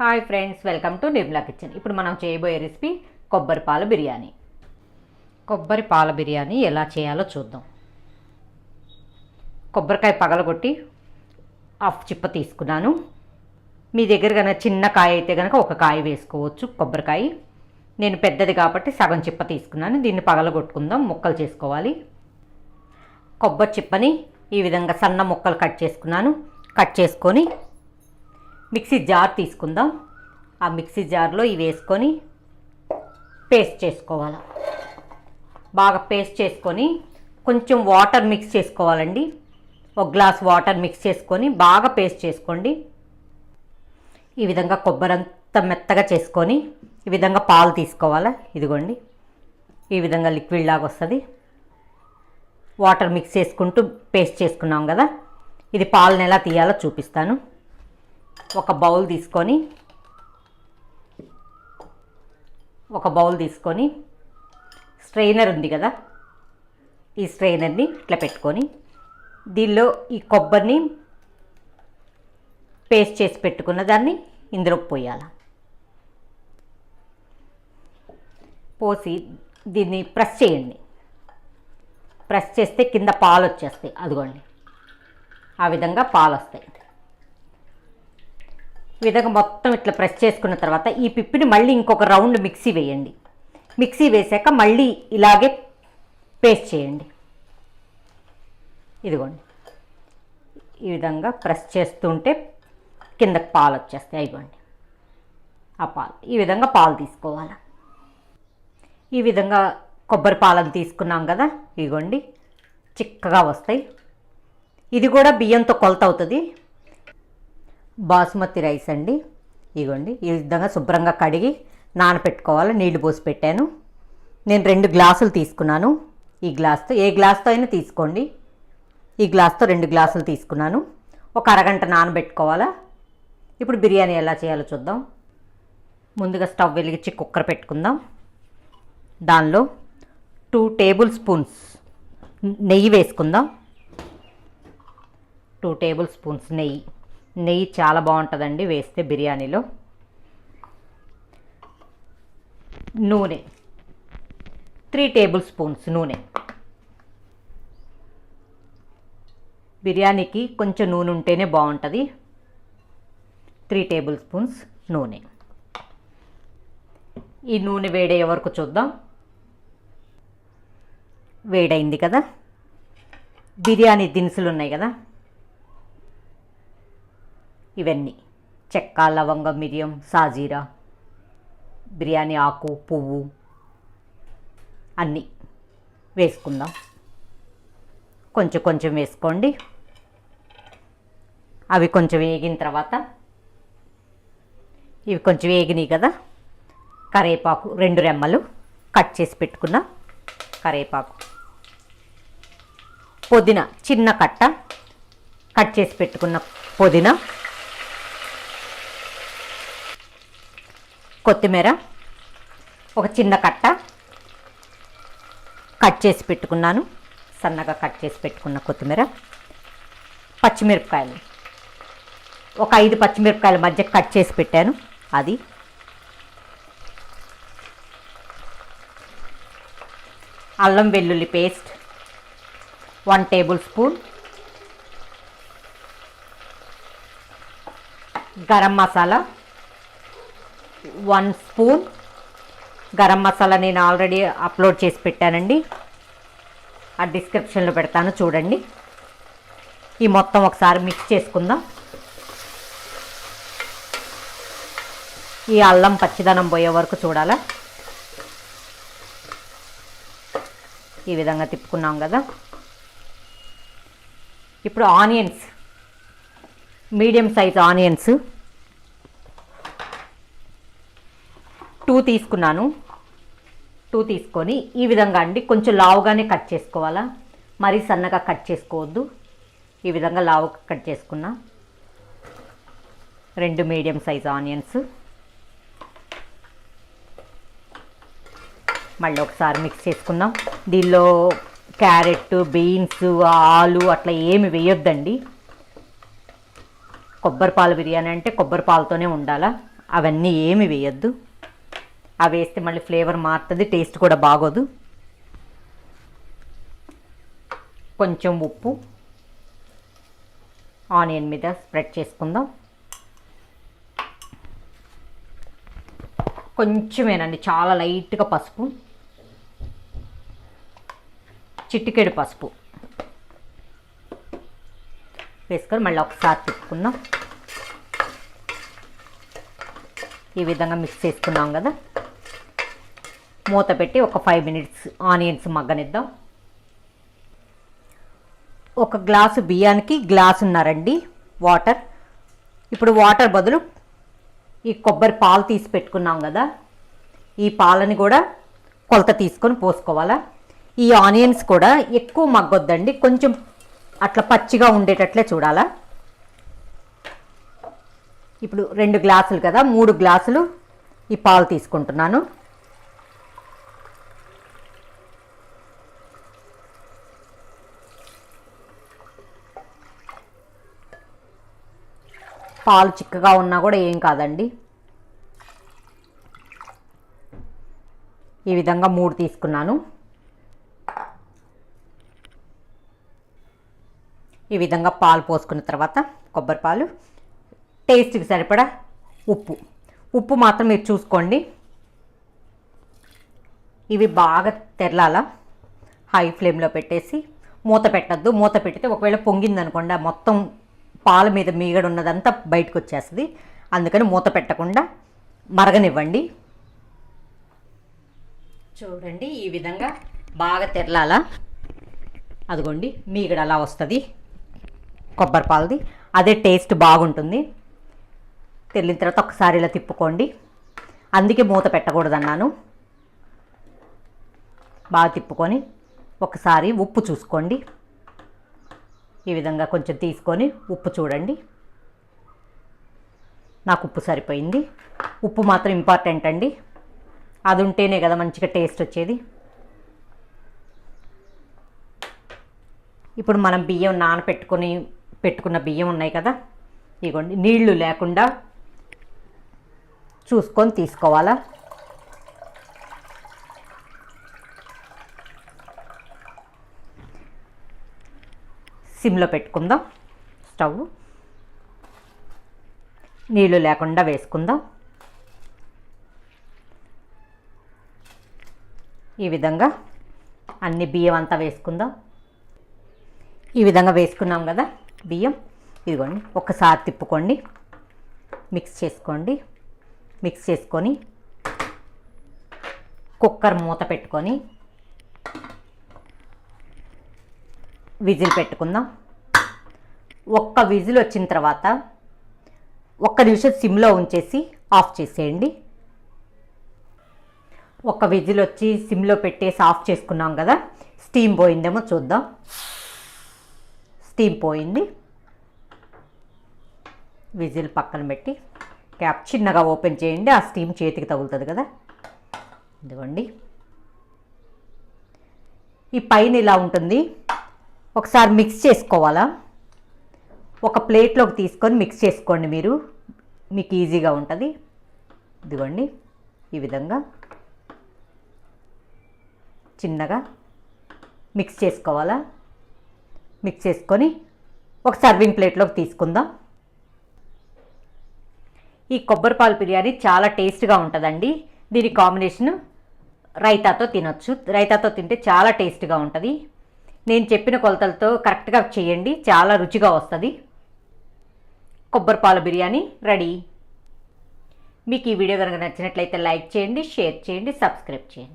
Hi friends welcome to Nirmala kitchen ఇప్పుడు మనం చేయబోయే రెసిపీ కొబ్బరి పాల బిర్యానీ. కొబ్బరి పాల బిర్యానీ ఎలా చేయాలో చూద్దాం. కొబ్బరికాయ పగలగొట్టి హాఫ్ చిప్ప తీసుకున్నాను. మీ దగ్గర కనుక చిన్న కాయ అయితే కనుక ఒక కాయ వేసుకోవచ్చు కొబ్బరికాయ. నేను పెద్దది కాబట్టి సగం చిప్ప తీసుకున్నాను. దీన్ని పగలగొట్టుకుందాం ముక్కలు చేసుకోవాలి. కొబ్బరి చిప్పని ఈ విధంగా సన్న ముక్కలు కట్ చేసుకున్నాను. కట్ చేసుకొని మిక్సీ జార్ తీసుకుందాం. ఆ మిక్సీ జార్లో ఇవి వేసుకొని పేస్ట్ చేసుకోవాలి. బాగా పేస్ట్ చేసుకొని కొంచెం వాటర్ మిక్స్ చేసుకోవాలండి. ఒక గ్లాస్ వాటర్ మిక్స్ చేసుకొని బాగా పేస్ట్ చేసుకోండి. ఈ విధంగా కొబ్బరంతా మెత్తగా చేసుకొని ఈ విధంగా పాలు తీసుకోవాలా. ఇదిగోండి. ఈ విధంగా లిక్విడ్ లాగా వస్తుంది. వాటర్ మిక్స్ చేసుకుంటూ పేస్ట్ చేసుకున్నాం కదా. ఇది పాలను ఎలా తీయాలో చూపిస్తాను. ఒక బౌల్ తీసుకొని ఒక బౌల్ తీసుకొని స్ట్రైనర్ ఉంది కదా ఈ స్ట్రైనర్ని ఇట్లా పెట్టుకొని దీనిలో ఈ కొబ్బరిని పేస్ట్ చేసి పెట్టుకున్న దాన్ని ఇందులో పోయాల. పోసి దీన్ని ప్రెస్ చేయండి. ప్రెస్ చేస్తే కింద పాలు వచ్చేస్తాయి అదిగోండి. ఆ విధంగా పాలు వస్తాయి విధంగా మొత్తం ఇట్లా ప్రెస్ చేసుకున్న తర్వాత ఈ పిప్పిని మళ్ళీ ఇంకొక రౌండ్ మిక్సీ వేయండి. మిక్సీ వేసాక మళ్ళీ ఇలాగే పేస్ట్ చేయండి. ఇదిగోండి. ఈ విధంగా ప్రెస్ చేస్తుంటే కిందకి పాలు వచ్చేస్తాయి. అయిపోండి ఆ పాలు. ఈ విధంగా పాలు తీసుకోవాలి. ఈ విధంగా కొబ్బరి పాలను తీసుకున్నాం కదా? ఇదిగోండి. చిక్కగా వస్తాయి. ఇది కూడా బియ్యంతో కొలత అవుతుంది. బాసుమతి రైస్ అండి. ఇదిగోండి ఈ విధంగా శుభ్రంగా కడిగి నానపెట్టుకోవాలి. నీళ్ళు పోసి పెట్టాను. నేను రెండు గ్లాసులు తీసుకున్నాను. ఈ గ్లాస్తో ఏ గ్లాస్తో అయినా తీసుకోండి. ఈ గ్లాస్తో రెండు గ్లాసులు తీసుకున్నాను. ఒక అరగంట నానబెట్టుకోవాలా? ఇప్పుడు బిర్యానీ ఎలా చేయాలో చూద్దాం. ముందుగా స్టవ్ వెలిగించి కుక్కర్ పెట్టుకుందాం. దానిలో టూ టేబుల్ స్పూన్స్ నెయ్యి వేసుకుందాం. టూ టేబుల్ స్పూన్స్ నెయ్యి. నెయ్యి చాలా బాగుంటుందండి వేస్తే బిర్యానీలో. నూనె. త్రీ టేబుల్ స్పూన్స్ నూనె. బిర్యానీకి కొంచెం నూనె ఉంటేనే బాగుంటుంది. త్రీ టేబుల్ స్పూన్స్ నూనె. ఈ నూనె వేడయ్యే వరకు చూద్దాం. వేడైంది కదా. బిర్యానీ దినుసులు ఉన్నాయి కదా. ఇవన్నీ. చెక్క లవంగం మిరియం సాజీరా బిర్యానీ ఆకు పువ్వు అన్నీ వేసుకుందాం. కొంచెం కొంచెం వేసుకోండి. అవి కొంచెం వేగిన తర్వాత ఇవి కొంచెం వేగినాయి కదా కరేపాకు రెండు రెమ్మలు కట్ చేసి పెట్టుకున్న కరేపాకు. పుదీనా చిన్న కట్ట కట్ చేసి పెట్టుకున్న పుదీనా కొత్తిమీర ఒక చిన్న కట్ట కట్ చేసి పెట్టుకున్నాను. సన్నగా కట్ చేసి పెట్టుకున్న కొత్తిమీర పచ్చిమిరపకాయలు. ఒక ఐదు పచ్చిమిరపకాయల మధ్య కట్ చేసి పెట్టాను. అది అల్లం వెల్లుల్లి paste one tablespoon. Garam masala one spoon garam masala నేను ఆల్రెడీ అప్లోడ్ చేసి పెట్టానండి. ఆ డిస్క్రిప్షన్లో పెడతాను చూడండి. ఈ మొత్తం ఒకసారి మిక్స్ చేసుకుందాం. ఈ అల్లం పచ్చిదనం పోయే వరకు చూడాలా? ఈ విధంగా తిప్పుకున్నాం కదా. ఇప్పుడు onions medium size onions two తీసుకున్నాను. టూ తీసుకొని ఈ విధంగా అండి. కొంచెం లావుగానే కట్ చేసుకోవాలా? మరీ సన్నగా కట్ చేసుకోవద్దు. ఈ విధంగా లావు కట్ చేసుకున్నా. రెండు మీడియం సైజ్ ఆనియన్స్. మళ్ళీ ఒకసారి మిక్స్ చేసుకుందాం. దీనిలో క్యారెట్ బీన్స్ ఆలు అట్లా ఏమి వేయొద్దండి. కొబ్బరి పాలు బిర్యానీ అంటే కొబ్బరి పాలతోనే ఉండాలా? అవన్నీ ఏమి వేయద్దు. అవి వేస్తే మళ్ళీ ఫ్లేవర్ మారుతుంది టేస్ట్ కూడా బాగోదు. కొంచెం ఉప్పు ఆనియన్ మీద స్ప్రెడ్ చేసుకుందాం. కొంచెమేనండి చాలా లైట్గా పసుపు. చిటికెడు పసుపు. వేసుకొని మళ్ళీ ఒకసారి తిప్పుకుందాం. ఈ విధంగా మిక్స్ చేసుకున్నాం కదా. మూత పెట్టి ఒక ఫైవ్ మినిట్స్ ఆనియన్స్ మగ్గనిద్దాం. ఒక గ్లాసు బియ్యానికి గ్లాసున్నరండి వాటర్. ఇప్పుడు వాటర్ బదులు ఈ కొబ్బరి పాలు తీసి పెట్టుకున్నాం కదా ఈ పాలని కూడా కొలత తీసుకొని పోసుకోవాలా. ఈ ఆనియన్స్ కూడా ఎక్కువ మగ్గొద్దండి కొంచెం అట్లా పచ్చిగా ఉండేటట్లే చూడాలా. ఇప్పుడు రెండు గ్లాసులు కదా మూడు గ్లాసులు ఈ పాలు తీసుకుంటున్నాను. పాలు చిక్కగా ఉన్నా కూడా ఏం కాదండి. ఈ విధంగా మూడు తీసుకున్నాను. ఈ విధంగా పాలు పోసుకున్న తర్వాత కొబ్బరి పాలు. టేస్ట్కి సరిపడా ఉప్పు. ఉప్పు మాత్రం మీరు చూసుకోండి. ఇవి బాగా తెరలాల. హై ఫ్లేమ్లో పెట్టేసి మూత పెట్టద్దు. మూత పెట్టితే ఒకవేళ పొంగిందనుకోండి మొత్తం పాల మీద మీగడ ఉన్నదంతా బయటకు వచ్చేస్తుంది అందుకని మూత పెట్టకుండా మరగనివ్వండి. చూడండి ఈ విధంగా బాగా తెరలాల. అదిగోండి మీగడ అలా వస్తుంది. కొబ్బరి పాలది. అదే టేస్ట్ బాగుంటుంది. తెల్లిన తర్వాత ఒకసారి ఇలా తిప్పుకోండి. అందుకే మూత పెట్టకూడదన్నాను. బాగా తిప్పుకొని ఒకసారి ఉప్పు చూసుకోండి. ఈ విధంగా కొంచెం తీసుకొని ఉప్పు చూడండి. నాకు ఉప్పు సరిపోయింది. ఉప్పు మాత్రం ఇంపార్టెంట్ అండి. అది ఉంటేనే కదా మంచిగా టేస్ట్ వచ్చేది. ఇప్పుడు మనం బియ్యం నానపెట్టుకొని పెట్టుకున్న బియ్యం ఉన్నాయి కదా. ఇగోండి నీళ్ళు లేకుండా చూసుకొని తీసుకోవాలా? సిమ్లో పెట్టుకుందాం. స్టవ్. నీళ్ళు లేకుండా వేసుకుందాం. ఈ విధంగా అన్ని బియ్యం అంతా వేసుకుందాం. ఈ విధంగా వేసుకున్నాం కదా బియ్యం. ఇదిగోండి ఒకసారి తిప్పుకోండి. మిక్స్ చేసుకోండి. మిక్స్ చేసుకొని కుక్కర్ మూత పెట్టుకొని విజిల్ పెట్టుకుందాం. ఒక్క విజిల్ వచ్చిన తర్వాత ఒక్క నిమిషం సిమ్లో ఉంచేసి ఆఫ్ చేసేయండి. ఒక్క విజిల్ వచ్చి సిమ్లో పెట్టేసి ఆఫ్ చేసుకున్నాం కదా స్టీమ్ పోయిందేమో చూద్దాం. స్టీమ్ పోయింది. విజిల్ పక్కన పెట్టి క్యాప్ చిన్నగా ఓపెన్ చేయండి ఆ స్టీమ్ చేతికి తగులుతుంది కదా. ఇదిగోండి. ఈ పైన ఇలా ఉంటుంది. ఒకసారి మిక్స్ చేసుకోవాలా? ఒక ప్లేట్లోకి తీసుకొని మిక్స్ చేసుకోండి మీరు. మీకు ఈజీగా ఉంటుంది. ఇదిగోండి ఈ విధంగా చిన్నగా మిక్స్ చేసుకోవాలా? మిక్స్ చేసుకొని ఒక సర్వింగ్ ప్లేట్లోకి తీసుకుందాం. ఈ కొబ్బరిపాలు బిర్యానీ చాలా టేస్ట్గా ఉంటుందండి. దీని కాంబినేషన్ రైతాతో తినొచ్చు. రైతాతో తింటే చాలా టేస్ట్గా ఉంటుంది. నేను చెప్పిన కొలతలతో కరెక్ట్గా చేయండి. చాలా రుచిగా వస్తుంది. కొబ్బరిపాల బిర్యానీ రెడీ. మీకు ఈ వీడియో కనుక నచ్చినట్లయితే లైక్ చేయండి షేర్ చేయండి సబ్స్క్రైబ్ చేయండి.